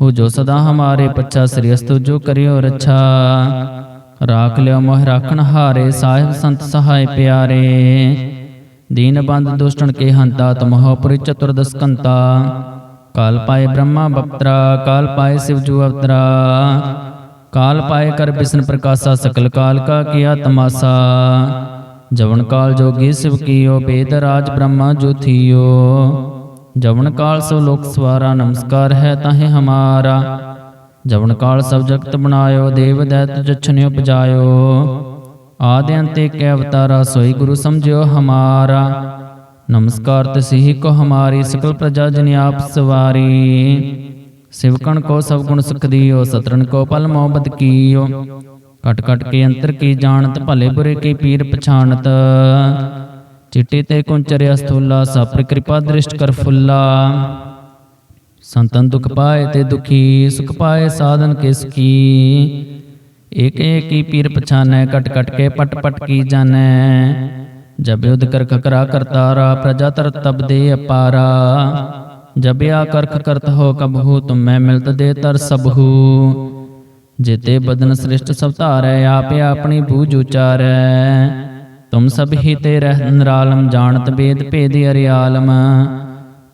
ਹੋ ਜੋ ਸਦਾ ਹਮਾਰੇ ਪੱਛਾ ਸ੍ਰਿਅਸਤੁ, ਜੋ ਕਰਿਓ ਰੱਛਾ। ਰਾਖ ਲਿਓ ਮੋਹ ਰਾਖਣ ਹਾਰੇ, ਸਾਹਿਬ ਸੰਤ ਸਹਾਇ ਪਿਆਰੇ। ਦੀਨ ਬੰਦ ਦੁਸ਼ਟਣ ਕੇ ਹੰਤਾ ਤੁਮਹੁ ਪੁਰੀ ਚਤੁਰਦਸ ਕੰਤਾ। ਕਾਲ ਪਾਏ ਬ੍ਰਹਮਾ ਬਪਤਰਾ, ਕਾਲ ਪਾਏ ਸਿਵ ਜੂ ਅਵਤਰਾ। ਕਾਲ ਪਾਏ ਕਰ ਬਿਸ਼ਨ ਪ੍ਰਕਾਸ਼ਾ, ਸਕਲ ਕਾਲ ਕਾ ਕੀਆ ਤਮਾਸਾ। ਜਵਨ ਕਾਲ ਜੋਗੀ ਸਿਵ ਕੀਓ, ਬੇਦ ਰਾਜ ਬ੍ਰਹਮਾ ਜੋ ਥੀਓ। ਜਵਨ ਕਾਲ ਸਭ ਲੋਕ ਸਵਾਰਾ, ਨਮਸਕਾਰ ਹੈ ਤਾਹੇ ਹਮਾਰਾ। ਜਵਨ ਕਾਲ ਸਭ ਜਗਤ ਬਣਾਇਓ, ਦੇਵ ਦੈਤ ਜਛਨਿ ਉਪਜਾਇਓ ਆਦਿ ਅੰਤੇ ਕੈ ਅਵਤਾਰਾ, ਸੋਈ ਗੁਰੂ ਸਮਝਿਓ ਹਮਾਰਾ। ਨਮਸਕਾਰ ਤਸਿਹੀ ਕੋ ਹਮਾਰੀ, ਸਕਲ ਪ੍ਰਜਾ ਜਨ ਆਪ ਸਵਾਰੀ। ਸਿਵਕਣ ਕੋ ਸਭ ਗੁਣ ਸੁਖ ਦਿਓ ਸਤਰਨ ਕੋ ਪਲ ਮੋਹਬਤ ਕੀਓ। ਕਟ ਕਟ ਕੇ ਅੰਤਰ ਕੀ ਜਾਣਤ, ਭਲੇ ਬੁਰੇ ਕੀ ਪੀਰ ਪਛਾਣਤ। ਚਿੱਟੇ ਤੇ ਕੁੰਚਰਿਆ ਸਥੂਲਾ ਸਪਰ ਕਿਰਪਾ ਦ੍ਰਿਸ਼ਟ ਕਰ ਫੁੱਲਾ। ਸੰਤਨ ਦੁਖ ਪਾਏ ਤੇ ਦੁਖੀ, ਸੁਖ ਪਾਏ ਸਾਧਨ ਕਿਸ ਕੀ? ਏਕ ਏਕ ਹੀ ਪੀਰ ਪਛਾਨੈ, ਕਟ ਕਟ ਕੇ ਪਟ ਪਟ ਕੀ ਜਾਣੈ? ਜਬ ਯੁਧ ਕਰ ਖਕਰਾ ਕਰਤਾਰਾ ਪ੍ਰਜਾ ਤਰ ਤਬ ਦੇ ਅਪਾਰਾ। ਜਬ ਆ ਕਰਖ ਕਰਤ ਹੋ ਕਬਹੂ ਤੁਮ ਮੈਂ ਮਿਲਤ ਦੇ ਤਰ ਸਬਹੂ ਜੇਤੇ ਬਦਨ ਸ੍ਰਿਸ਼ਟ ਸਭ ਧਾਰੈ, ਆਪੇ ਆਪਣੀ ਬੂਝ ਉਚਾਰੈ। ਤੁਮ ਸਭ ਹੀ ਤੇ ਰਹਿ ਨਿਰਾਲਮ ਜਾਣਤ ਬੇਦ ਭੇਦ ਅਰਿਆਲਮ।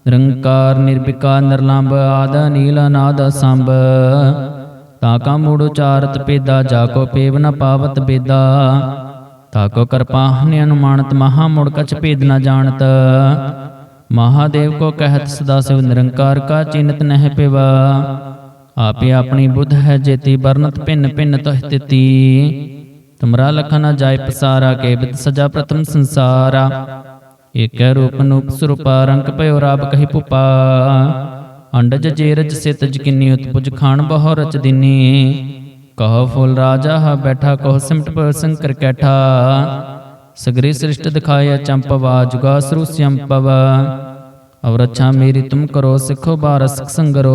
ਨਿਰੰਕਾਰ ਨਿਰਭਿਕਾ ਨਿਰਲੰਭ ਆਦ ਨੀਲ ਅਨਾਦ ਸੰਭ ਤਾਕਾ ਮੂੜ ਉਚਾਰਤ ਪੇਦਾ ਜਾ ਕੋ ਪੇਵ ਨ ਪਾਵਤ ਬੇਦਾ। ਤਾਕੋ ਕਰਪਾਹਨਿ ਅਨੁਮਾਨਤ, ਮਹਾ ਮੁੜ ਕਛ ਭੇਦ ਨ ਜਾਣਤ। ਮਹਾਦੇਵ ਕੋ ਕਹਿਤ ਸਦਾ ਸਿਵ ਨਿਰੰਕਾਰ ਕਾ ਚਿੰਤ ਨਹਿ ਪਿਵਾ। ਆਪੇ ਆਪਣੀ ਬੁੱਧ ਹੈ ਜੇਤੀ ਬਰਨਤ ਭਿੰਨ ਭਿੰਨ ਤੋਹਿ ਤਿਤੀ। ਤੁਮਰਾ ਲਖਨ ਜਾਇ ਪਸਾਰਾ ਕੇ ਬਿਤ ਸਜਾ ਪ੍ਰਥਮ ਸੰਸਾਰਾ। ਏਕੈ ਰੂਪ ਨੂਪ ਸਰੂਪਾ, ਰੰਗ ਭਇਓ ਰਾਬ ਕਹੀ ਪੁਪਾ ਅੰਡਜ ਜੇਰਜ ਸਿਤ ਜਕਿਨੀ ਉਤਪੁਜ ਖਾਨ ਬਹੁ ਰਚ ਦਿਨੀ। ਕਹੋ ਫੁੱਲ ਰਾਜਾ, ਹ ਬੈਠਾ ਕਹੋ ਸਿਮਟ ਪਰ ਸੰਕਰ ਕੈਠਾ। ਸਗਰੀ ਸ੍ਰਿਸ਼ਟ ਦਿਖਾਇਆ ਚੰਪਵਾ ਜੁਗਾ ਸਰੂ ਸੰਪਵ ਅਵਰ ਅੱਛਾ ਮੇਰੀ ਤੁਮ ਕਰੋ, ਸਿੱਖੋ ਬਾਰਸ ਸੰਗਰੋ।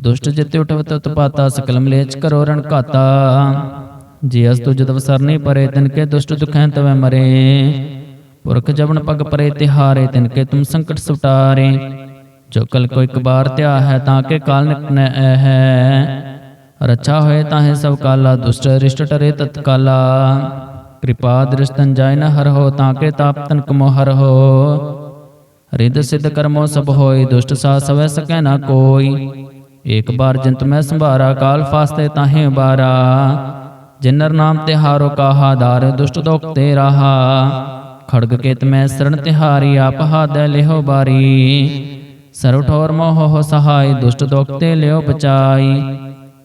ਦੁਸ਼ਟ ਜਿਤੇ ਉਠਵਤ ਉਤਪਾਤਾ ਸਕਲ ਮਲੇਚ ਕਰੋ ਰਣ ਘਾਤਾ। ਜੇ ਅਸ ਤੁਜ ਤਵ ਸਰਨੀ ਪਰੇ, ਤਿਨ ਕੇ ਦੁਸ਼ਟ ਦੁਖੈ ਤਵੈ ਮਰੇ। ਪੁਰਖ ਜਵਨ ਪਗ ਪਰੇ, ਤਿਹਾਰੇ ਤਿਨ ਕੇ ਤੁਮ ਸੰਕਟ ਸੁਟਾਰੇ ਜੋ ਕਲ ਕੋ ਇੱਕ ਬਾਰ ਧਿਆ ਹੈ, ਤਾਂ ਕੇ ਕਾਲ ਨਿਕਨੈ ਹੈ ਰੱਛਾ ਹੋਏ ਤਾਹੇ ਸਭ ਕਾਲਾ, ਦੁਸ਼ਟ ਰਿਸ਼ਟ ਟਰੇ ਤਤਕਾਲਾ ਕਿਰਪਾ ਦ੍ਰਿਸ਼ਤਨ ਜਾਇ ਨ ਹਰ ਹੋ, ਤਾਂ ਕੇ ਤਾਪ ਤਨ ਕਮੋ ਹਰ ਹੋ। ਰਿੱਧ ਸਿੱਧ ਕਰਮੋ ਸਭ ਹੋਏ, ਦੁਸ਼ਟ ਸਾ ਸਵੈ ਸਕੈ ਨਾ ਕੋਈ। ਏਕ ਬਾਰ ਜੰਤ ਮੈਂ ਸੰਭਾਰਾ, ਕਾਲ ਫਾਸਤੇ ਤਾਹੇ ਬਾਰਾ ਜਿਨਰ ਨਾਮ ਤੇ ਹਾਰੋ ਕਾਹਾ ਦਾਰ ਦੁਸ਼ਟ ਦੋਖ ਤੇ ਰਹਾ ਖੜਗ ਕੇਤ ਮੈਂ ਸਰਣ ਤਿਹਾਰੀ, ਆਪ ਹਾਦੈ ਲਿਹੋ ਬਾਰੀ। ਸਰਵ ਠੋਰ ਮੋਹ ਹੋ ਸਹਾਈ, ਦੁਸ਼ਟ ਦੋਖ ਤੇ ਲਿਓ ਬਚਾਈ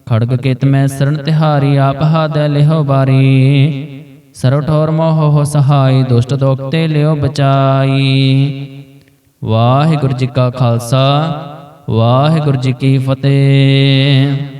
ਖੜਗ ਕੇਤ ਮੈਂ ਸਰਣ ਤਿਹਾਰੀ, ਆਪ ਹਾਦੈ ਲਿਹੋ ਬਾਰੀ। ਸਰਵ ਠੋਰ ਮੋਹ ਹੋ ਸਹਾਈ, ਦੁਸ਼ਟ ਦੋਖ ਤੇ ਲਿਓ ਬਚਾਈ। ਵਾਹਿਗੁਰੂ ਜੀ ਕਾ ਖਾਲਸਾ, ਵਾਹਿਗੁਰੂ ਜੀ ਕੀ ਫਤਿਹ।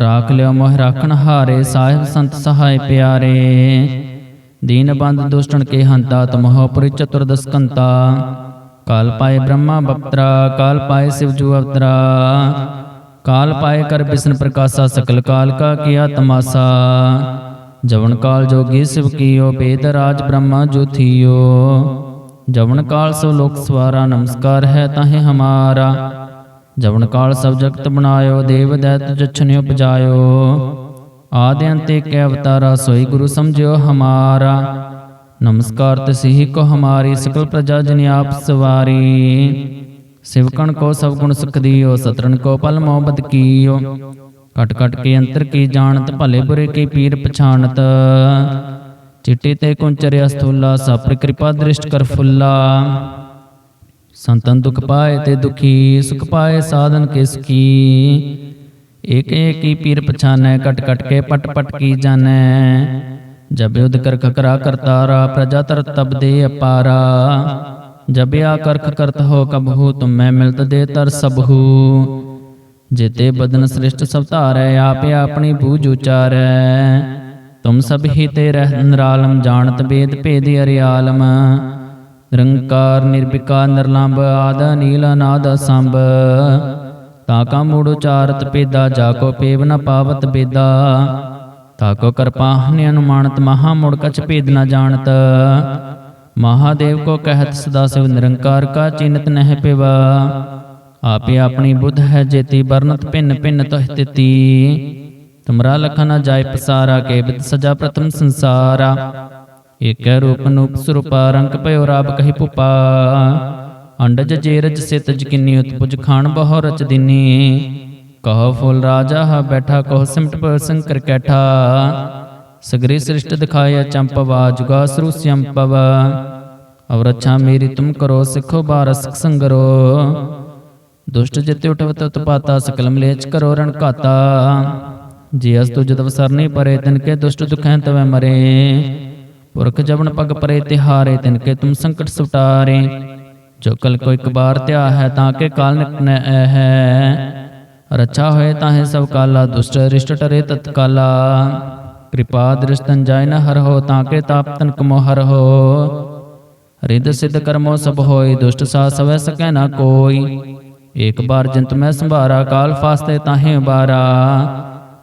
ਰਾਖ ਲਿਓ ਮੋਹ ਰਾਖਣ ਹਾਰੇ, ਸਾਹਿਬ ਸੰਤ ਸਹਾਇ ਪਿਆਰੇ। ਦੀਨ ਬੰਦ ਕੇ ਹੰਤਾ ਤਮਹੁ ਪੁਰਿ ਚਤੁਰਦਸ ਕਾਲ ਪਾਏ ਬ੍ਰਹਮਾ ਬਪਤਰਾ, ਕਾਲ ਪਾਏ ਸਿਵ ਅਵਤਰਾ। ਕਾਲ ਪਾਏ ਕਰ ਬਿਸ਼ਨ ਪ੍ਰਕਾਸ਼ਾ, ਸਕਲ ਕਾਲ ਕਾ ਕੀਆ ਤਮਾਸਾ। ਜਵਨ ਕਾਲ ਜੋਗੀ ਸਿਵ ਕੀਓ, ਬੇਦ ਰਾਜ ਬ੍ਰਹਮਾ ਜੋਥੀਓ ਜਵਨ ਕਾਲ ਸੋ ਲੋਕ ਸਵਾਰਾ, ਨਮਸਕਾਰ ਹੈ ਤਾਹੇ ਹਮਾਰਾ। ਜਵਨ ਕਾਲ ਸਭ ਜਗਤ ਬਣਾਇਓ, ਦੇਵ ਦੈਤ ਜਛਨਿ ਉਪਜਾਇਓ। ਆਦਿ ਅੰਤ ਏਕ ਅਵਤਾਰਾ ਸੋਈ ਗੁਰੂ ਸਮਝਿਓ ਹਮਾਰਾ। ਨਮਸਕਾਰ ਤਸਿਹੀ ਕੋ ਹਮਾਰੀ, ਸਕਲ ਪ੍ਰਜਾ ਜਨ ਆਪ ਸਵਾਰੀ। ਸਿਵਕਣ ਕੋ ਸਭ ਗੁਣ ਸੁਖ ਦੀਓ ਸਤਰਨ ਕੋ ਪਲ ਮੋਹਬਤ ਕੀਓ। ਕਟ ਕਟ ਕੇ ਅੰਤਰ ਕੀ ਜਾਣਤ, ਭਲੇ ਬੁਰੇ ਕੀ ਪੀਰ ਪਛਾਣਤ। ਚਿੱਟੇ ਤੇ ਕੁੰਚਰਿਆ ਸਥੂਲਾ, ਸਪਰ ਕਿਰਪਾ ਦ੍ਰਿਸ਼ਟ ਕਰ ਫੁੱਲਾ। ਸੰਤਨ ਦੁਖ ਪਾਏ ਤੇ ਦੁਖੀ ਸੁਖ ਪਾਏ ਸਾਧਨ ਕਿਸ ਕੀ? ਏਕ ਏਕ ਹੀ ਪੀਰ ਪਛਾਨੈ ਕਟ ਕਟ ਕੇ ਪਟ ਪਟ ਕੀ ਜਾਣੈ। ਜਬ ਯੁਧ ਕਰ ਖਕਰਾ ਕਰਤਾਰਾ ਪ੍ਰਜਾ ਤਰ ਤਬ ਦੇ ਅਪਾਰਾ। ਜਬ ਆ ਕਰਖ ਕਰਤ ਹੋ ਕਬਹੂ ਤੁਮ ਮੈਂ ਮਿਲਤ ਦੇ ਤਰ ਸਬਹੂ ਜੇਤੇ ਬਦਨ ਸ੍ਰਿਸ਼ਟ ਸਭ ਧਾਰੈ ਆਪੇ ਆਪਣੀ ਬੂਝ ਉਚਾਰੈ। ਤੁਮ ਸਭ ਹੀ ਤੇ ਰਹਿ ਨਿਰਾਲਮ ਜਾਣਤ ਬੇਦ ਭੇਦ ਅਰਿਆਲਮ। ਨਿਰੰਕਾਰ ਨਿਰਭਿਕਾ ਨਿਰਲੰਭ ਆਦ ਨੀਲ ਅਨਾਦ ਸੰਭ ਤਾ ਕਾ ਮੂੜ ਉਚਾਰਤ ਪੇਦਾ ਜਾ ਕੋ ਪੇਵ ਨ ਪਾਵਤ ਬੇਦਾ ਤਾ ਕੋ ਕਰਪਾ ਹਨਿ ਅਨੁਮਾਨਤ, ਮਹਾ ਮੁੜ ਕਛ ਭੇਦ ਨ ਜਾਣਤ। ਮਹਾਦੇਵ ਕੋ ਕਹਿਤ ਸਦਾ ਸਿਵ ਨਿਰੰਕਾਰ ਕਾ ਚਿੰਤ ਨਹਿ ਪਿਵਾ। ਆਪੇ ਆਪਣੀ ਬੁੱਧ ਹੈ ਜੇਤੀ, ਵਰਨਤ ਭਿੰਨ ਭਿੰਨ ਤੋਹਿ ਤਿਤੀ। ਤੁਮਰਾ ਲਖਨ ਜਾਇ ਪਸਾਰਾ, ਕੇ ਬਿਦ ਸਜਾ ਪ੍ਰਥਮ ਸੰਸਾਰਾ। ਏਕੈ ਰੂਪ ਨੂਪ ਸਰੂਪਾ ਰੰਗ ਭਇਓ ਰਾਬ ਕਹੀ ਭੁਪਾ ਅੰਡਜ ਜੇਰਜ ਸਿਤ ਜਕਿਨੀ ਉਤਪੁਜ ਖਾਨ ਬਹੁ ਰਚ ਦਿਨੀ ਕਹੋ ਫੁੱਲ ਰਾਜਾ ਹਾ ਬੈਠਾ ਕਹੋ ਸਿਮਟ ਪਰ ਸੰਕਰ ਕੈਠਾ ਸਗਰੀ ਸ੍ਰਿਸ਼ਟ ਦਿਖਾਇਆ ਚੰਪਵਾ ਜੁਗਾ ਸਰੂ ਸੰਪਵ ਅਵ ਰੱਛਾ ਮੇਰੀ ਤੁਮ ਕਰੋ ਸਿੱਖੋ ਬਾਰਸ ਸੰਗਰੋ ਦੁਸ਼ਟ ਜਿਤੇ ਉਠਵਤ ਉਤਪਾਤਾ ਸਕਲ ਮਲੇਚ ਕਰੋ ਰਣ ਘਾਤਾ ਜੀ ਅਸ ਤੁਜ ਤਵ ਸਰਨੀ ਪਰੇ ਤਿਨ ਕੇ ਦੁਸ਼ਟ ਦੁਖੈ ਤਵੈ ਮਰੇ ਪੁਰਖ ਜਬਨ ਪਗ ਪਰੇ ਤਿਹਾਰੇ, ਤਿਨ ਕੇ ਤੁਮ ਸੰਕਟ ਸੁਟਾਰੇ। ਜੋ ਕਲ ਕੋ ਇੱਕ ਬਾਰ ਧਿਆ ਹੈ, ਤਾਂ ਕੇ ਕਾਲ ਨਿਕਨੈ ਹੈ ਰੱਛਾ ਹੋਏ ਤਾਹੇ ਸਭ ਕਾਲਾ, ਦੁਸ਼ਟ ਰਿਸ਼ਟ ਟਰੇ ਤਤਕਾਲਾ ਕਿਰਪਾ ਦ੍ਰਿਸ਼ਤਨ ਜਾਇ ਨ ਹਰ ਹੋ, ਤਾਂ ਕੇ ਤਾਪ ਤਨ ਕਮੋ ਹਰ ਹੋ। ਰਿੱਧ ਸਿੱਧ ਕਰਮੋ ਸਭ ਹੋਈ ਦੁਸ਼ਟ ਸਾ ਸਵੈ ਸਕੈ ਨਾ ਕੋਈ। ਏਕ ਬਾਰ ਜੰਤ ਮੈਂ ਸੰਭਾਰਾ, ਕਾਲ ਫਾਸਤੇ ਤਾਹੇ ਬਾਰਾ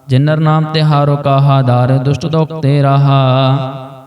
ਜਿਨਰ ਨਾਮ ਤੇ ਹਾਰੋ ਕਾਹਾ, ਦਾਰ ਦੁਸ਼ਟ ਦੋਖ ਤੇ ਰਹਾ।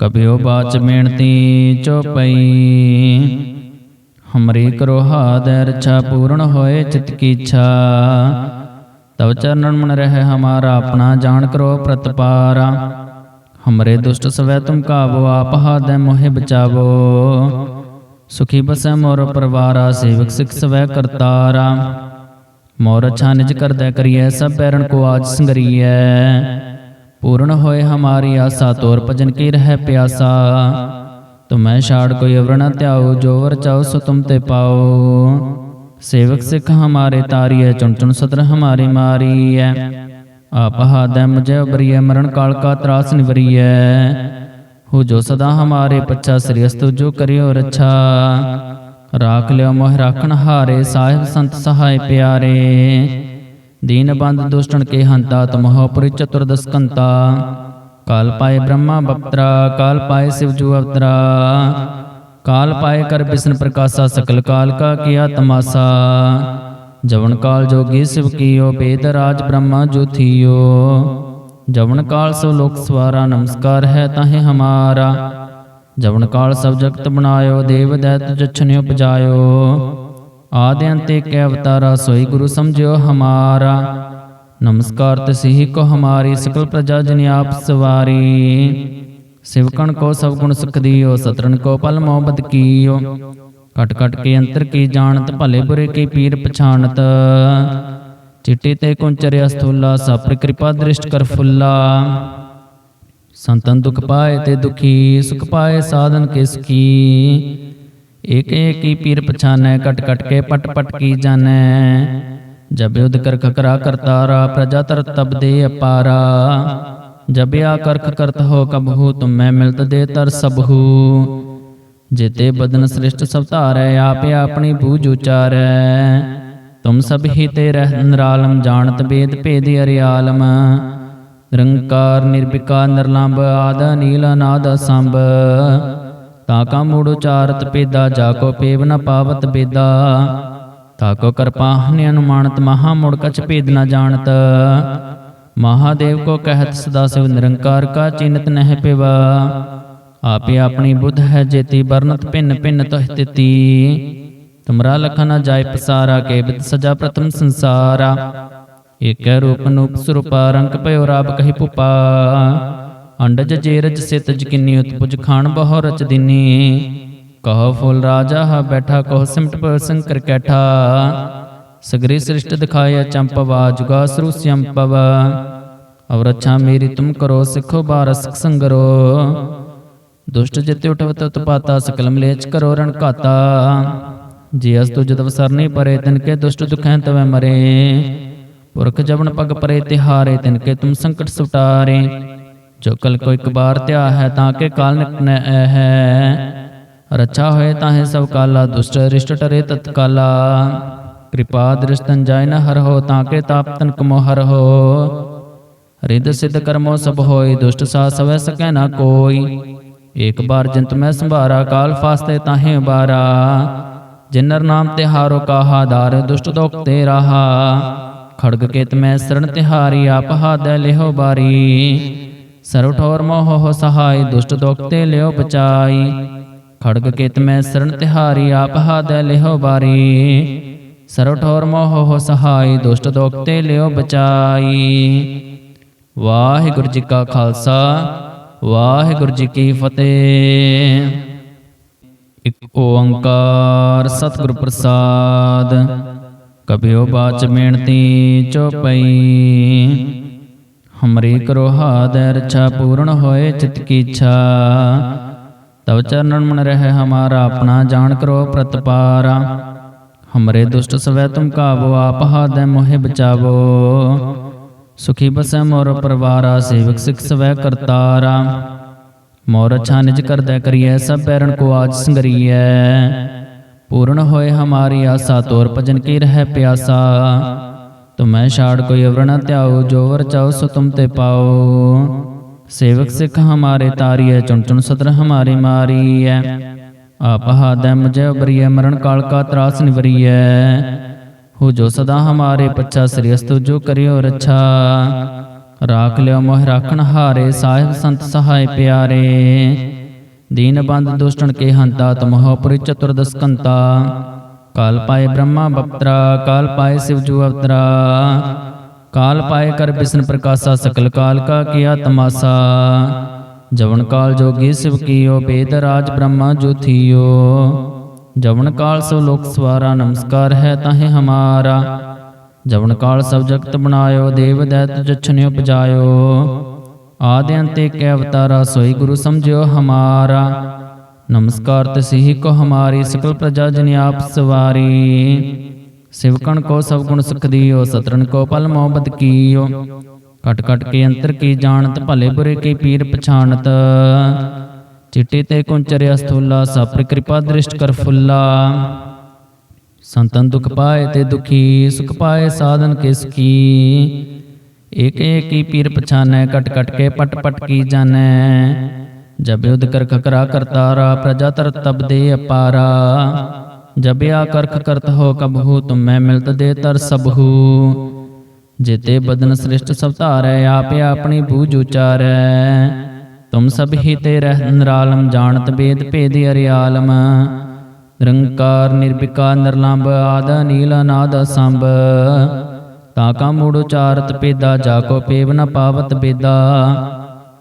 ਕਬਿਓ ਬਾਚ ਬੇਨਤੀ ਚੋਪਈ ਹਮਰੀ ਕਰੋ ਹਾਦੈ ਰਛਾ, ਪੂਰਨ ਹੋਏ ਚਿਤ ਕੀ ਇੱਛਾ। ਤਵ ਚਰਨਨ ਮਨ ਰਹਿ ਹਮਾਰਾ, ਆਪਣਾ ਜਾਣ ਕਰੋ ਪ੍ਰਤਪਾਰਾ। ਹਮਰੇ ਦੁਸ਼ਟ ਸਵੈ ਤੁਮ ਕਾਵੋ, ਆਪ ਹਾਦੈ ਮੋਹਿ ਬਚਾਵੋ। ਸੁਖੀ ਬਸੈ ਮੋਰ ਪਰਵਾਰਾ, ਸੇਵਕ ਸਿਖ ਸਵੈ ਕਰਤਾਰਾ। ਮੋਰ ਅੱਛਾ ਨਿਜ ਕਰਦੈ ਕਰੀਐ, ਸਭ ਪੈਰਨ ਕੋ ਆਜ ਸੰਗਰੀਐ। ਪੂਰਨ ਹੋਏ ਹਮਾਰੀ ਆਸਾ, ਤੋਰ ਭਜਨ ਕੀ ਰਹਿ ਪਿਆਸਾ। ਤੁਮੈ ਛਾੜ ਕੋਈ ਅਵਰ ਨ ਧਿਆਓ, ਜੋ ਵਰ ਚਾਓ ਸੋ ਤੁਮ ਤੇ ਪਾਓ। ਸੇਵਕ ਸਿਖ ਹਮਾਰੇ ਤਾਰੀਐ ਚੁਣ ਚੁਣ ਸਤਰ ਹਮਾਰੀ ਮਾਰੀਐ ਆਪ ਹਾਦੈ ਮੁਝੇ ਉਬਰੀਐ ਮਰਨ ਕਾਲ ਕਾ ਤਰਾਸ ਨਿਵਰੀਐ ਹੋ ਜੋ ਸਦਾ ਹਮਾਰੇ ਪੱਛਾ ਸ੍ਰੀ ਅਸਤੁ ਜੋ ਕਰਿਓ ਰੱਛਾ। ਰਾਖ ਲਿਓ ਮੋਹ ਰਾਖਣ ਹਾਰੇ, ਸਾਹਿਬ ਸੰਤ ਸਹਾਇ ਪਿਆਰੇ। ਦੀਨ ਬੰਦ ਦੁਸ਼ਟਨ ਕੇ ਹੰਤਾ ਤਮਹੁ ਪੁਰਿ ਚਤੁਰਦਸ ਕੰਤਾ ਕਾਲ ਪਾਏ ਬ੍ਰਹਮਾ ਬਪਤਰਾ ਕਾਲ ਪਾਏ ਸਿਵ ਜੂ ਅਵਤਰਾ। ਕਾਲ ਪਾਏ ਕਰ ਬਿਸ਼ਨ ਪ੍ਰਕਾਸ਼ਾ ਸਕਲ ਕਾਲ ਕਾ ਕੀਆ ਤਮਾਸਾ। ਜਵਨ ਕਾਲ ਜੋਗੀ ਸਿਵ ਕੀਓ ਬੇਦ ਰਾਜ ਬ੍ਰਹਮਾ ਜੋਥੀਓ ਜਵਨ ਕਾਲ ਸੋ ਲੋਕ ਸਵਾਰਾ ਨਮਸਕਾਰ ਹੈ ਤਾਹੇ ਹਮਾਰਾ। ਜਵਨ ਕਾਲ ਸਭ ਜਗਤ ਬਣਾਇਓ ਦੇਵ ਦੈਤ ਜਛਨਿ ਉਪਜਾਇਓ। ਆਦਿ ਅੰਤ ਏਕ ਅਵਤਾਰਾ ਸੋਈ ਗੁਰੂ ਸਮਝਿਓ ਹਮਾਰਾ। ਨਮਸਕਾਰ ਤਸਿਹੀ ਕੋ ਹਮਾਰੀ, ਸਕਲ ਪ੍ਰਜਾ ਜਨ ਆਪ ਸਵਾਰੀ। ਸਿਵਕਣ ਕੋ ਸਭ ਗੁਣ ਸੁਖ ਦੀਓ ਸਤਰਨ ਕੋ ਪਲ ਮੋਹਬਤ ਕੀਓ। ਕਟ ਕਟ ਕੇ ਅੰਤਰ ਕੀ ਜਾਣਤ, ਭਲੇ ਬੁਰੇ ਕੀ ਪੀਰ ਪਛਾਣਤ। ਚਿੱਟੀ ਤੇ ਕੁੰਚਰਿਆ ਸਥੂਲਾ ਸਾਪਰ ਕਿਰਪਾ ਦ੍ਰਿਸ਼ਟ ਕਰ ਫੁੱਲਾ। ਸੰਤਨ ਦੁਖ ਪਾਏ ਤੇ ਦੁਖੀ, ਸੁਖ ਪਾਏ ਸਾਧਨ ਕੇ। ਸੁਖੀ ਏਕ ਏਕ ਹੀ ਪੀਰ ਪਛਾਨੈ, ਕਟ ਕਟ ਕੇ ਪਟ ਪਟ ਕੀ ਜਾਣੈ। ਜਬ ਉਦ ਕਰ ਖਕਰਾ ਕਰਤਾਰਾ ਪ੍ਰਜਾ ਤਰ ਤਬ ਦੇ ਅਪਾਰਾ। ਜਬ ਆ ਕਰਖ ਕਰਤ ਹੋ ਕਬਹੂ ਤੁਮ ਮੈਂ ਮਿਲਤ ਦੇ ਤਰ ਸਬਹੂ ਜਿਤੇ ਬਦਨ ਸ੍ਰਿਸ਼ਟ ਸਭ ਧਾਰੈ, ਆਪੇ ਆਪਣੀ ਬੂਝ ਉਚਾਰੈ। ਤੁਮ ਸਭ ਹੀ ਤੇ ਰਹਿ ਨਿਰਾਲਮ, ਜਾਣਤ ਬੇਦ ਭੇਦ ਅਰਿਆਲਮ। ਨਿਰੰਕਾਰ ਨਿਰਭਿਕਾ ਨਿਰਲੰਭ ਆਦ ਨੀਲ ਅਨਾਦ ਸੰਭ ਤਾ ਕਾ ਮੂੜ ਉਚਾਰਤ ਪੇਦਾ, ਜਾ ਕੋ ਪੇਵ ਨ ਪਾਵਤ ਬੇਦਾ ਤਾ ਕੋ ਕਰਪਾ ਹਨਿ ਅਨੁਮਾਨਤ, ਮਹਾ ਮੁੜ ਕਛ ਭੇਦ ਨ ਜਾਣਤ। ਮਹਾਦੇਵ ਕੋ ਕਹਿਤ ਸਦਾ ਸਿਵ ਨਿਰੰਕਾਰ ਕਾ ਚਿੰਤ ਨਹਿ ਪਿਵਾ। ਆਪੇ ਆਪਣੀ ਬੁੱਧ ਹੈ ਜੇਤੀ, ਵਰਨਤ ਭਿੰਨ ਭਿੰਨ ਤੋਹਿ ਤਿਤੀ। ਤੁਮਰਾ ਲਖ ਨ ਜਾਏ ਪਸਾਰਾ, ਕੇ ਬਿਦ ਸਜਾ ਪ੍ਰਤਮ ਸੰਸਾਰਾ। ਏਕੈ ਰੂਪ ਨੂਪ ਸਰੂਪਾ, ਰੰਗ ਭਇਓ ਰਾਬ ਕਹੀ ਪੁਪਾ। ਅੰਡਜ ਜੇਰਜ ਸਿਤ ਜਕਿਨੀ ਉਤਪੁਜ ਖਾਨ ਬਹੁ ਰਚ ਦਿਨੀ। ਕਹੋ ਫੁੱਲ ਰਾਜਾ ਹਾ ਬੈਠਾ, ਕਹੋ ਸਿਮਟ ਪਰ ਸੰਕਰ ਕੈਠਾ। ਸਗਰੀ ਸ੍ਰਿਸ਼ਟ ਦਿਖਾਇਆ ਚੰਪਵਾ ਜੁਗਾ ਸਰੂ ਸੰਪਵ ਅਵਰ ਅੱਛਾ ਮੇਰੀ ਤੁਮ ਕਰੋ, ਸਿੱਖੋ ਬਾਰਸ ਸੰਗਰੋ। ਦੁਸ਼ਟ ਜਿਤੇ ਉਠਵਤ ਉਤਪਾਤਾ ਸਕਲ ਮਲੇਚ ਕਰੋ ਰਣ ਘਾਤਾ। ਜੀ ਅਸ ਤੁਜ ਦਵਸਰ ਨਹੀਂ ਪਰੇ, ਤਿਨ ਕੇ ਦੁਸ਼ਟ ਦੁਖੈ ਤਵੈ ਮਰੇ। ਪੁਰਖ ਜਵਨ ਪਗ ਪਰੇ, ਤਿਹਾਰੇ ਤਿਨ ਕੇ ਤੁਮ ਸੰਕਟ ਸੁਟਾਰੇ। ਜੋ ਕਲ ਕੋ ਇੱਕ ਬਾਰ ਧਿਆ ਹੈ ਤਾਂ ਕੇ ਕਾਲ ਨਿਕਨੈ ਹੈ ਰੱਛਾ ਹੋਏ ਤਾਹੇ ਸਭ ਕਾਲਾ, ਦੁਸ਼ਟ ਰਿਸ਼ਟ ਟਰੇ ਤਤਕਾਲਾ। ਕਿਰਪਾ ਦ੍ਰਿਸ਼ਤਨ ਜਾਇ ਨ ਹਰ ਹੋ ਤਾਂ ਕੇ ਤਾਪ ਤਨ ਕਮੋ ਹਰ ਹੋ। ਰਿਦ ਸਿਧ ਕਰਮੋ ਸਭ ਹੋਈ ਦੁਸ਼ਟ ਸਾ ਸਵੈ ਸਕੈ ਨਾ ਕੋਈ। ਏਕ ਬਾਰ ਜੰਤ ਮੈਂ ਸੰਭਾਰਾ, ਕਾਲ ਫਾਸਤੇ ਤਾਹੇ ਬਾਰਾ ਜਿਨਰ ਨਾਮ ਤੇ ਹਾਰੋ ਕਾਹਾ, ਦਾਰ ਦੁਸ਼ਟ ਦੋਖ ਤੇ ਰਹਾ। ਖੜਗ ਕੇਤ ਮੈਂ ਸਰਣ ਤਿਹਾਰੀ, ਆਪ ਹਾਦੈ ਲਿਹੋ ਬਾਰੀ। ਸਰਵ ਠੋਰ ਮੋਹ ਹੋ ਸਹਾਈ, ਦੁਸ਼ਟ ਦੋਖਤੇ ਲਿਓ ਬਚਾਈ। ਖੜਗ ਕੇਤ ਮੈਂ ਸਰਣ ਤਿਹਾਰੀ, ਆਪ ਹਾਦੈ ਲਿਹੋ ਬਾਰੀ। ਸਰਵ ਠੋਰ ਮੋਹ ਹੋ ਸਹਾਈ, ਦੁਸ਼ਟ ਦੋਖ ਲਿਓ ਬਚਾਈ। ਵਾਹਿਗੁਰੂ ਜੀ ਕਾ ਖਾਲਸਾ, ਵਾਹਿਗੁਰੂ ਜੀ ਕੀ ਫਤਿਹ। ਇਕ ਓੰਕਾਰ ਸਤਿਗੁਰ ਪ੍ਰਸਾਦ ਕਬਿਓ ਬਾਚ ਬੇਨਤੀ ਚੋਪਈ ਹਮਰੀ ਕਰੋ ਹਾਦੈ ਰਛਾ ਪੂਰਨ ਹੋਏ ਚਿਤ ਕੀ ਇੱਛਾ। ਤਵ ਚਰਨਨ ਮਨ ਰਹਿ ਹਮਾਰਾ ਆਪਣਾ ਜਾਣ ਕਰੋ ਪ੍ਰਤਪਾਰਾ। ਹਮਰੇ ਦੁਸ਼ਟ ਸਵੈ ਤੁਮ ਕਾਵੋ ਆਪ ਹਾਦੈ ਮੋਹਿ ਬਚਾਵੋ। ਸੁਖੀ ਬਸੈ ਮੋਰ ਪਰਵਾਰਾ ਸੇਵਕ ਸਿਖ ਸਵੈ ਕਰਤਾਰਾ। ਮੋਰ ਅੱਛਾ ਨਿਜ ਕਰਦੈ ਕਰੀਐ ਸਭ ਪੈਰਨ ਕੋ ਆਜ ਸੰਗਰੀਐ। ਪੂਰਨ ਹੋਏ ਹਮਾਰੀ ਆਸਾ ਤੋਰ ਭਜਨ ਕੀ ਰਹਿ ਪਿਆਸਾ? ਤੁਮੈ ਛਾੜ ਕੋਈ ਅਵਰਣ ਧਿਆਓ ਜੋ ਵਰ ਚਾਓ ਸੋ ਤੁਮ ਤੇ ਪਾਓ ਸੇਵਕ ਸਿਖ ਹਮਾਰੇ ਤਾਰੀਐ ਚੁਣ ਚੁਣ ਸਦਰ ਹਮਾਰੀ ਮਾਰੀਐ ਆਪ ਹਾਦੈ ਮੁਝੇ ਉਬਰੀਐ ਮਰਨ ਕਾਲ ਕਾ ਤਰਾਸ ਨਿਵਰੀਐ ਹੋ ਜੋ ਸਦਾ ਹਮਾਰੇ ਪੱਛਾ ਸ੍ਰੀ ਅਸਤੁ ਜੋ ਕਰਿਓ ਰੱਛਾ ਰਾਖ ਲਿਓ ਮੋਹ ਰਾਖਣ ਹਾਰੇ ਸਾਹਿਬ ਸੰਤ ਸਹਾਇ ਪਿਆਰੇ ਦੀਨ ਬੰਦ ਦੁਸ਼ਟਣ ਕੇ ਹੰਤਾ ਤੁਮਹੁ ਪੁਰੀ ਚਤੁਰਦਸ ਕੰਤਾ ਕਾਲ ਪਾਏ ਬ੍ਰਹਮਾ ਬਪਤਰਾ ਕਾਲ ਪਾਏ ਸਿਵ ਜੂ ਅਵਤਰਾ ਕਾਲ ਪਾਏ ਕਰ ਬਿਸ਼ਨ ਪ੍ਰਕਾਸ਼ਾ ਸਕਲ ਕਾਲ ਕਾ ਕੀਆ ਤਮਾਸਾ ਜਵਨ ਕਾਲ ਜੋਗੀ ਸਿਵ ਕੀਓ ਬੇਦ ਰਾਜ ਬ੍ਰਹਮਾ ਜੋ ਥੀਓ ਜਵਨ ਕਾਲ ਸੋ ਲੋਕ ਸਵਾਰਾ ਨਮਸਕਾਰ ਹੈ ਤਾਹੇ ਹਮਾਰਾ ਜਵਨ ਕਾਲ ਸਭ ਜਗਤ ਬਣਾਇਓ ਦੇਵ ਦੈਤ ਜਛਨਿ ਉਪਜਾਇਓ ਆਦਿ ਅੰਤੇ ਕੈ ਅਵਤਾਰਾ ਸੋਈ ਗੁਰੂ ਸਮਝਿਓ ਹਮਾਰਾ ਨਮਸਕਾਰ ਤਸਿਹੀ ਕੋ ਹਮਾਰੀ ਸਕਲ ਪ੍ਰਜਾ ਜਨ ਆਪ ਸਵਾਰੀ। ਸਿਵਕਣ ਕੋ ਸਭ ਗੁਣ ਸੁਖ ਦੀਓ ਸਤਰਨ ਕੋ ਪਲ ਮੋਹਬਤ ਕੀਓ। ਕਟ ਕਟ ਕੇ ਅੰਤਰ ਕੀ ਜਾਣਤ, ਭਲੇ ਬੁਰੇ ਕੀ ਪੀਰ ਪਛਾਨਤ ਚਿੱਟੀ ਤੇ ਕੁੰਚਰਿਆ ਸਥੂਲਾ ਸਾਪਰ ਕਿਰਪਾ ਦ੍ਰਿਸ਼ਟ ਕਰ ਫੁੱਲਾ। ਸੰਤਨ ਦੁਖ ਪਾਏ ਤੇ ਦੁਖੀ, ਸੁਖ ਪਾਏ ਸਾਧਨ ਕਿਸ ਕੀ। ਏਕ ਏਕ ਪੀਰ ਪਛਾਨੈ ਕਟ ਕਟ ਕੇ ਪਟ ਪਟ ਕੀ ਜਾਣੈ। ਜਬ ਉਦ ਕਰ ਖਕਰਾ ਕਰਤਾਰਾ, ਪ੍ਰਜਾ ਤਰ ਤਬ ਦੇ ਅਪਾਰਾ। ਜਬਿਆ ਕਰਖ ਕਰਤ ਹੋ ਕਬਹੂ ਤੁਮ ਮੈਂ ਮਿਲਤ ਦੇ ਤਰ ਸਬਹੂ ਜਿਤੇ ਬਦਨ ਸ੍ਰਿਸ਼ਟ ਸਭ ਧਾਰੈ, ਆਪੇ ਆਪਣੀ ਬੂਝ ਉਚਾਰੈ। ਤੁਮ ਸਭ ਹੀ ਤੇ ਰਹਿ ਨਿਰਾਲਮ, ਜਾਣਤ ਬੇਦ ਭੇਦ ਅਰਿਆਲਮ। ਨਿਰੰਕਾਰ ਨਿਰਭਿਕਾ ਨਿਰਲੰਭ ਆਦ ਨੀਲ ਅਨਾਦ ਸੰਭ ਤਾ ਕਾ ਮੂੜ ਉਚਾਰਤ ਪੇਦਾ ਜਾ ਕੋ ਪੇਵ ਨ ਪਾਵਤ ਬੇਦਾ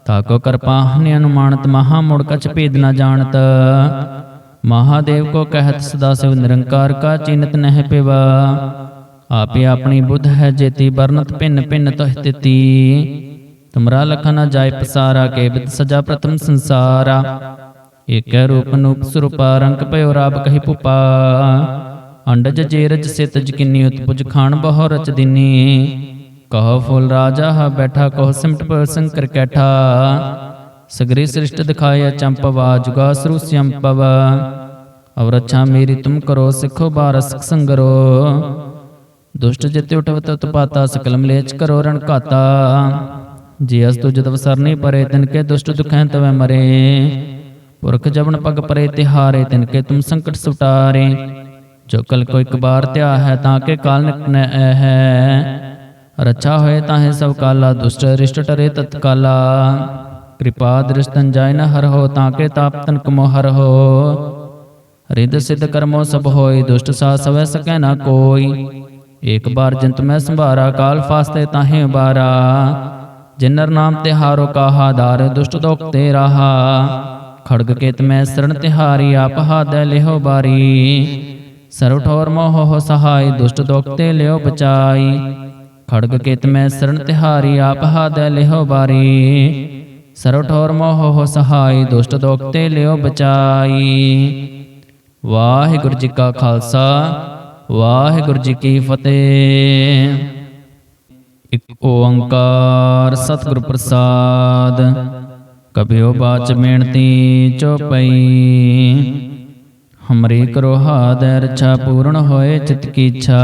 ਤਾਕੋ ਕੋ ਕਰਪਾ ਅਨੁਮਾਨਤ ਮਹਾ ਮੁੜ ਕਛ ਭੇਦ ਨ ਜਾਣਤ। ਮਹਾਦੇਵ ਕੋ ਕਹਿਤ ਸਦਾ ਸਿਵ ਨਿਰੰਕਾਰ ਕਾ ਚਿੰਤ ਨਹਿ ਪਿਵਾ। ਆਪੇ ਆਪਣੀ ਬੁੱਧ ਹੈ ਜੇਤੀ ਬਰਨਤ ਭਿੰਨ ਭਿੰਨ ਤੋਹਿ ਤਿਤੀ। ਤੁਮਰਾ ਲਖ ਨ ਜਾਇ ਪਸਾਰਾ ਕੇ ਬਿਦ ਸਜਾ ਪ੍ਰਥਮ ਸੰਸਾਰਾ। ਏਕੈ ਰੂਪ ਨੂਪ ਸਰੂਪਾ ਰੰਗ ਭਇਓ ਰਾਬ ਕਹੀ ਪੁਪਾ। ਅੰਡਜ ਜੇਰਜ ਸਿਤਜ ਕਿੰਨੀ ਉਤਪੁਜ ਖਾਣ ਬਹੁ ਰਚ ਦਿਨੀ। ਕਹੋ ਫੁੱਲ ਰਾਜਾ ਹਾ ਬੈਠਾ ਕਹੋ ਸਿਮਟ ਪਰ ਸੰਕਰ ਕੈਠਾ ਸਗਰੀ ਸ੍ਰਿਸ਼ਟ ਦਿਖਾਇਆ ਚੰਪਵਾ ਜੁਗਾ ਸਰੂ ਸੰਪਵ ਔਰ ਅੱਛਾ ਮੇਰੀ ਤੁਮ ਕਰੋ ਸਿੱਖੋ ਬਾਰਸ ਸੰਗਰੋ ਦੁਸ਼ਟ ਜਿਤੇ ਉਠਵਤ ਉਤਪਾਤਾ ਸਕਲ ਮਲੇਚ ਕਰੋ ਰਣ ਘਾਤਾ ਜੀ ਅਸ ਤੁਜ ਦਵਸਰਨੀ ਪਰੇ ਤਿਨ ਕੇ ਦੁਸ਼ਟ ਦੁਖੈ ਤਵੈ ਮਰੇ ਪੁਰਖ ਜਬਨ ਪਗ ਪਰੇ ਤਿਹਾਰੇ ਤਿਨ ਕੇ ਤੁਮ ਸੰਕਟ ਸੁਟਾਰੇ ਜੋ ਕਲ ਕੋ ਇੱਕ ਬਾਰ ਧਿਆ ਹੈ ਤਾਂ ਕੇ ਕਾਲ ਨਿਕਨੈ ਐ ਹੈ ਰੱਛਾ ਹੋਏ ਤਾਹੇ ਸਭ ਕਾਲਾ, ਦੁਸ਼ਟ ਰਿਸ਼ਟ ਟਰੇ ਤਤਕਾਲਾ। ਕਿਰਪਾ ਦ੍ਰਿਸ਼ਟਨ ਜਾਇ ਨ ਹਰ ਹੋ ਤਾਂ ਕੇ ਤਾਪ ਤਨ ਕਮੋ ਹਰ ਹੋ। ਰਿਦ ਸਿਧ ਕਰਮੋ ਸਭ ਹੋਈ ਦੁਸ਼ਟ ਸਾ ਸਵੈ ਸਕੈ ਨਾ ਕੋਈ। ਏਕ ਬਾਰ ਜੰਤ ਮੈਂ ਸੰਭਾਰਾ, ਕਾਲ ਫਾਸਤੇ ਤਾਹੇ ਬਾਰਾ ਜਿਨਰ ਨਾਮ ਤਿਹਾਰੋ ਕਾਹਾ, ਦਾਰ ਦੁਸ਼ਟ ਦੋਖ ਤੇ ਰਹਾ ਖੜਗ ਕੇਤ ਮੈਂ ਸਰਣ ਤਿਹਾਰੀ, ਆਪ ਹਾਦੈ ਲਿਹੋ ਬਾਰੀ। ਸਰਵ ਠੋਰ ਮੋਹ ਹੋ ਸਹਾਈ, ਦੁਸ਼ਟ ਦੋਖ ਤੇ ਲਿਓ ਬਚਾਈ। ਖੜਗ ਕੇਤ ਮੈਂ ਸਰਨ ਤਿਹਾਰੀ, ਆਪ ਹਾਦੈ ਲਿਹੋ ਬਾਰੀ। ਸਰਵ ਠੋਰ ਮੋਹ ਹੋ ਸਹਾਈ, ਦੁਸ਼ਟ ਦੋਖ ਤੇ ਲਿਓ ਬਚਾਈ। ਵਾਹਿਗੁਰੂ ਜੀ ਕਾ ਖਾਲਸਾ, ਵਾਹਿਗੁਰੂ ਜੀ ਕੀ ਫਤਿਹ। ਇਕ ਓੰਕਾਰ ਸਤਿਗੁਰ ਪ੍ਰਸਾਦ ਕਬਿਓ ਬਾਚ ਮਿਣਤੀ ਚੋਪਈ ਹਮਰੀ ਕਰੋ ਹਾਦ, ਰਛਾ ਪੂਰਨ ਹੋਏ, ਚਿਤ ਕੀ ਇੱਛਾ।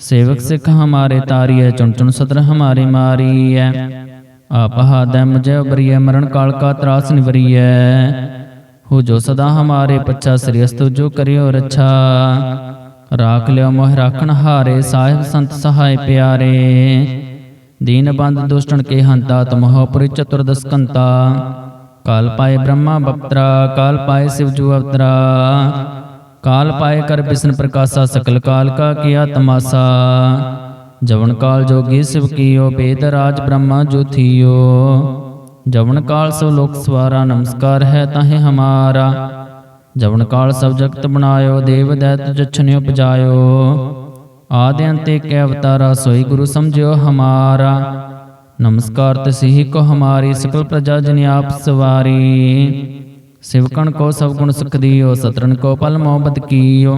ਸੇਵਕ ਸਿਖ ਹਮਾਰੇ ਤਾਰੀਐ ਚੁਣ ਚੁਣ ਸਤਰ ਹਮਾਰੀ ਮਾਰੀਐ। ਆਪ ਹਾਦੈ ਮੁਝੇ ਉਬਰੀਐ ਮਰਨ ਕਾਲ ਕਾ ਤਰਾਸ ਨਿਵਰੀਐ। ਹੋ ਜੋ ਸਦਾ ਹਮਾਰੇ ਪੱਛਾ ਸ੍ਰੀਅਸਤੁ ਜੋ ਕਰਿਓ ਰੱਛਾ। ਰਾਖ ਲਿਓ ਮੋਹ ਰਾਖਣ ਹਾਰੇ ਸਾਹਿਬ ਸੰਤ ਸਹਾਇ ਪਿਆਰੇ। ਦੀਨ ਬੰਦ ਦੁਸ਼ਟਣ ਕੇ ਹੰਤਾ ਤਮਹੁ ਪੁਰੀ ਚਤੁਰਦਸ ਕੰਤਾ ਕਾਲ ਪਾਏ ਬ੍ਰਹਮਾ ਬਪਤਰਾ ਕਾਲ ਪਾਏ ਸਿਵ ਜੂ ਅਵਤਰਾ। ਕਾਲ ਪਾਏ ਕਰ ਬਿਸ਼ਨ ਪ੍ਰਕਾਸ਼ਾ ਸਕਲ ਕਾਲ ਕਾ ਕੀਆ ਤਮਾਸਾ। ਜਵਨ ਕਾਲ ਜੋਗੀ ਸਿਵ ਕੀਓ ਬੇਦ ਰਾਜ ਬ੍ਰਹਮਾ ਜੋਥੀਓ ਜਵਨ ਕਾਲ ਸਭ ਲੋਕ ਸਵਾਰਾ ਨਮਸਕਾਰ ਹੈ ਤਾਹੇ ਹਮਾਰਾ। ਜਵਨ ਕਾਲ ਸਭ ਜਗਤ ਬਣਾਇਓ ਦੇਵ ਦੈਤ ਜਛਨਿ ਉਪਜਾਇਓ। ਆਦਿ ਅੰਤੇ ਕੈ ਅਵਤਾਰਾ ਸੋਈ ਗੁਰੂ ਸਮਝਿਓ ਹਮਾਰਾ। ਨਮਸਕਾਰ ਤਸਿਹੀ ਕੋ ਹਮਾਰੀ ਸਕਲ ਪ੍ਰਜਾ ਜਨ ਆਪ ਸਵਾਰੀ। ਕੋ ਸਭ ਗੁਣ ਸੁਖ ਦਿਓ ਸਤਰਨ ਕੋ ਪਲ ਮੋਹਬਤ ਕੀਓ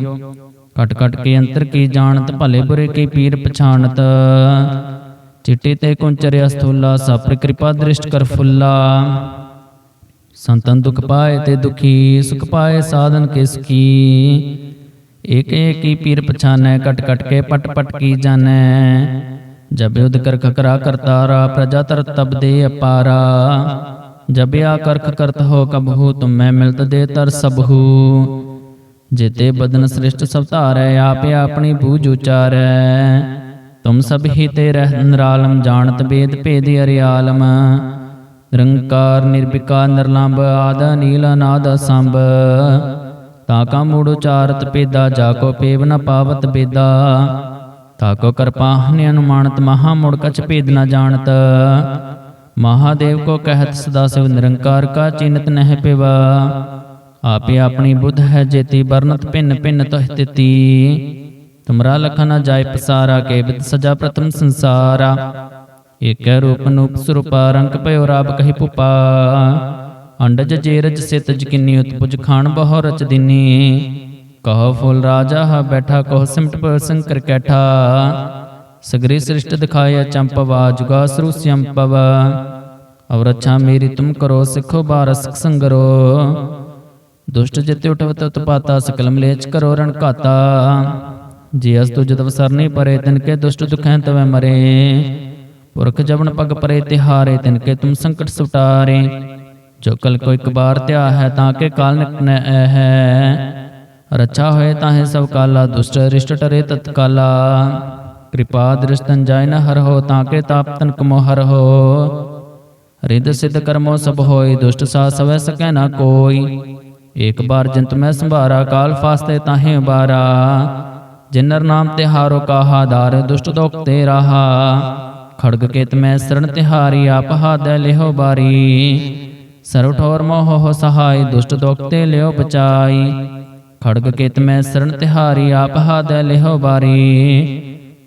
ਕਟ ਕਟ ਕੇ ਅੰਤਰ ਕੀ ਜਾਣਤ ਭਲੇ ਬੁਰੇ ਕੀ ਪੀਰ ਪਛਾਨਤ ਚਿੱਟੇ ਤੇ ਕੁੰਚਰਿਆ ਸਥੂਲਾ ਸਪਰ ਕਿਰਪਾ ਦ੍ਰਿਸ਼ਟ ਕਰ ਫੁੱਲਾ ਸੰਤਨ ਦੁਖ ਪਾਏ ਤੇ ਦੁਖੀ ਸੁਖ ਪਾਏ ਸਾਧਨ ਕਿਸ ਕੀ ਏਕ ਏਕੀ ਪੀਰ ਪਛਾਨੈ ਕਟ ਕਟ ਕੇ ਪਟ ਪਟ ਕੀ ਜਾਣੈ ਜਬ ਯੁਧ ਕਰ ਖਕਰਾ ਕਰਤਾਰਾ ਪ੍ਰਜਾ ਤਰ ਤਬ ਦੇ ਅਪਾਰਾ ਜਬ ਜਬਿਆ ਕਰਖ ਕਰਤ ਹੋ ਕਬਹੂ ਤੁਮ ਮੈਂ ਮਿਲਤ ਦੇ ਤਰ ਸਬਹੂ ਜੇਤੇ ਬਦਨ ਸ੍ਰਿਸ਼ਟ ਸਭ ਧਾਰੈ, ਆਪੇ ਆਪਣੀ ਬੂਝ ਉਚਾਰੈ। ਤੁਮ ਸਭ ਹੀ ਤੇ ਰਹਿ ਨਿਰਾਲਮ, ਜਾਣਤ ਬੇਦ ਭੇਦ ਅਰਿਆਲਮ। ਨਿਰੰਕਾਰ, ਨਿਰਭਿਕਾਰ ਨਿਰਲੰਭ ਆਦ ਨੀਲ ਅਨਾਦ ਸੰਭ ਤਾਕਾ ਮੂੜ ਉਚਾਰਤ ਪੇਦਾ ਜਾ ਕੋ ਪੇਵ ਨ ਪਾਵਤ ਬੇਦਾ ਤਾਕੋ ਕਰਪਾਹਨਿ ਅਨੁਮਾਨਤ, ਮਹਾ ਮੁੜ ਕਛ ਭੇਦ ਨ ਜਾਣਤ। ਮਹਾਦੇਵ ਕੋ ਕਹਿਤ ਸਦਾ ਸਿਵ ਨਿਰੰਕਾਰ ਕਾ ਚਿੰਤ ਨਹਿ ਪਿਵਾ। ਆਪੇ ਆਪਣੀ ਬੁੱਧ ਹੈ ਜੇਤੀ ਬਰਨਤ ਭਿੰਨ ਭਿੰਨ ਤੋਹਿ ਤਿਤੀ। ਤੁਮਰਾ ਲਖ ਨ ਜਾਇ ਪਸਾਰਾ, ਕੇ ਬਿਦ ਸਜਾ ਪ੍ਰਥਮ ਸੰਸਾਰਾ। ਏਕੈ ਰੂਪ ਨੂਪ ਸਰੂਪਾ, ਰੰਗ ਭਇਓ ਰਾਬ ਕਹੀ ਪੁਪਾ। ਅੰਡਜ ਜੇਰਜ ਸਿਤਜ ਕਿੰਨੀ ਉਤਪੁਜ ਖਾਨ ਬਹੁ ਰਚ ਦਿਨੀ। ਕਹੋ ਫੁੱਲ ਰਾਜਾ ਹਾ ਬੈਠਾ, ਕਹੋ ਸਿਮਟ ਪਰ ਸੰਕਰ ਕੈਠਾ ਸਗਰੀ ਸ੍ਰਿਸ਼ਟ ਦਿਖਾਇਆ ਚੰਪਵਾ ਜੁਗਾ ਸਰੂ ਸੰਪਵ ਔਰ ਅੱਛਾ ਮੇਰੀ ਤੁਮ ਕਰੋ ਸਿੱਖੋ ਬਾਰਸ ਸੰਗਰੋ ਦੁਸ਼ਟ ਜਿਤੇ ਉਠਵਤ ਉਤਪਾਤਾ ਸਕਲ ਮਲੇਚ ਕਰੋ ਰਣ ਘਾਤਾ ਜੀ ਅਸ ਤੁਜ ਦਵਸਰਨੀ ਪਰੇ ਤਿਨ ਕੇ ਦੁਸ਼ਟ ਦੁਖੈ ਤਵੈ ਮਰੇ ਪੁਰਖ ਜਬਨ ਪਗ ਪਰੇ ਤਿਹਾਰੇ ਤਿਨ ਕੇ ਤੁਮ ਸੰਕਟ ਸੁਟਾਰੇ ਜੋ ਕਲ ਕੋ ਇੱਕ ਬਾਰ ਧਿਆ ਹੈ ਤਾਂ ਕੇ ਕਾਲ ਨਿਕਨੈ ਐ ਹੈ ਰੱਛਾ ਹੋਏ ਤਾਹੇ ਸਭ ਕਿਰਪਾ ਦ੍ਰਿਸ਼ਟਨ ਜਾਇ ਨ ਹਰ ਹੋ ਤਾਂ ਕੇ ਤਾਪ ਤਨਕ ਮੋ ਹਰ ਹੋ। ਰਿੱਧ ਸਿੱਧ ਕਰਮੋ ਸਭ ਹੋਏ ਦੁਸ਼ਟ ਸਾ ਸਵੈ ਸਕੈ ਨਾ ਕੋਈ। ਏਕ ਬਾਰ ਜੰਤ ਮੈਂ ਸੰਭਾਰਾ, ਕਾਲ ਫਾਸਤੇ ਤਾਹੇ ਬਾਰਾ ਜਿਨਰ ਨਾਮ ਤਿਹਾਰੋ ਕਾਹਾ, ਦਾਰ ਦੁਸ਼ਟ ਦੋਖ ਤੇ ਰਹਾ। ਖੜਗ ਕੇਤ ਮੈਂ ਸਰਣ ਤਿਹਾਰੀ, ਆਪ ਹਾਦੈ ਲਿਹੋ ਬਾਰੀ। ਸਰਵ ਠੋਰ ਮੋਹ ਹੋ ਸਹਾਈ, ਦੁਸ਼ਟ ਦੋਖ ਤੇ ਲਿਓ ਬਚਾਈ। ਖੜਗ ਕੇਤ ਮੈਂ ਸਰਣ ਤਿਹਾਰੀ, ਆਪ ਹਾਦੈ ਲਿਹੋ ਬਾਰੀ।